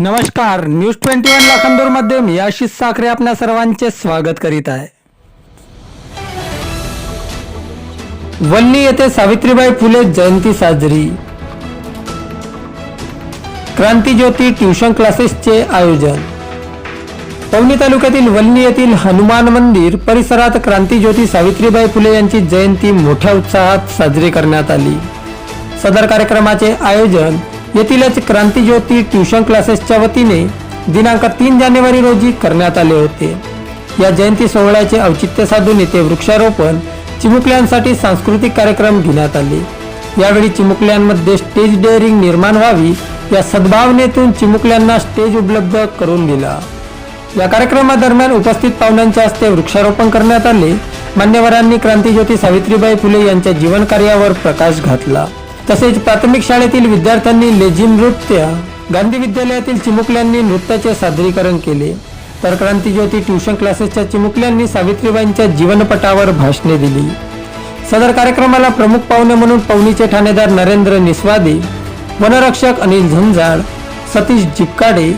नमस्कार news twenty one लाखांदूरमध्ये मी आशिष साखरे आपल्या सर्वांचे स्वागत करीत आहे. वल्ली येथे सावित्रीबाई फुले जयंती साजरी. क्रांतीज्योती ट्युशन क्लासेसचे आयोजन. पवनी तालुक्यातील वल्ली येथील हनुमान मंदिर परिसरात क्रांतीज्योती सावित्रीबाई फुले यांची जयंती मोठ्या उत्साहात साजरी करण्यात आली. सदर कार्यक्रमाचे आयोजन येथीलच क्रांतीज्योती ट्युशन क्लासेसच्या वतीने दिनांक तीन जानेवारी रोजी करण्यात आले होते. या जयंती सोहळ्याचे औचित्य साधून येथे वृक्षारोपण चिमुकल्यांसाठी सांस्कृतिक कार्यक्रम घेण्यात आले. यावेळी चिमुकल्यांमध्ये स्टेज डेअरिंग निर्माण व्हावी या सद्भावनेतून चिमुकल्यांना स्टेज उपलब्ध करून दिला. या कार्यक्रमादरम्यान उपस्थित पाहुण्यांच्या हस्ते वृक्षारोपण करण्यात आले. मान्यवरांनी क्रांतीज्योती सावित्रीबाई फुले यांच्या जीवन कार्यावर प्रकाश घातला. तसेच प्राथमिक शाळेतील विद्यार्थ्यांनी लेझिम नृत्य गांधी विद्यालयातील चिमुकल्यांनी नृत्याचे सादरीकरण केले. तर क्रांतीज्योती ट्युशन क्लासेसच्या चिमुकल्यांनी सावित्रीबाईंच्या जीवनपटावर भाषणे दिली. सदर कार्यक्रमाला प्रमुख पाहुणे म्हणून पवनीचे ठाणेदार नरेंद्र निस्वादे वनरक्षक अनिल झंजाळ सतीश जिपकाडे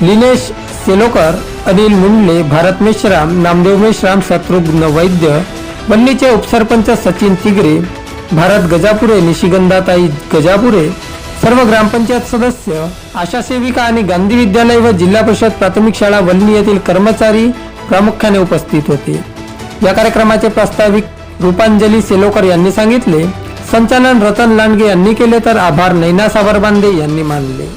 लिनेश सेलोकर अनिल मुंडले भारत मेश्राम नामदेव मेश्राम शत्रुघ्न वैद्य वल्लीचे उपसरपंच सचिन तिगरे भारत गजापुरे निशिगंधाताई गजापुरे सर्व ग्रामपंचायत सदस्य आशा सेविका आणि गांधी विद्यालय व जिल्हा परिषद प्राथमिक शाळा वल्ली येथील कर्मचारी प्रामुख्याने उपस्थित होते. या कार्यक्रमाचे प्रास्ताविक रूपांजली सेलोकर यांनी सांगितले. संचालन रतन लांडगे यांनी केले तर आभार नैना सावरबांदे यांनी मानले.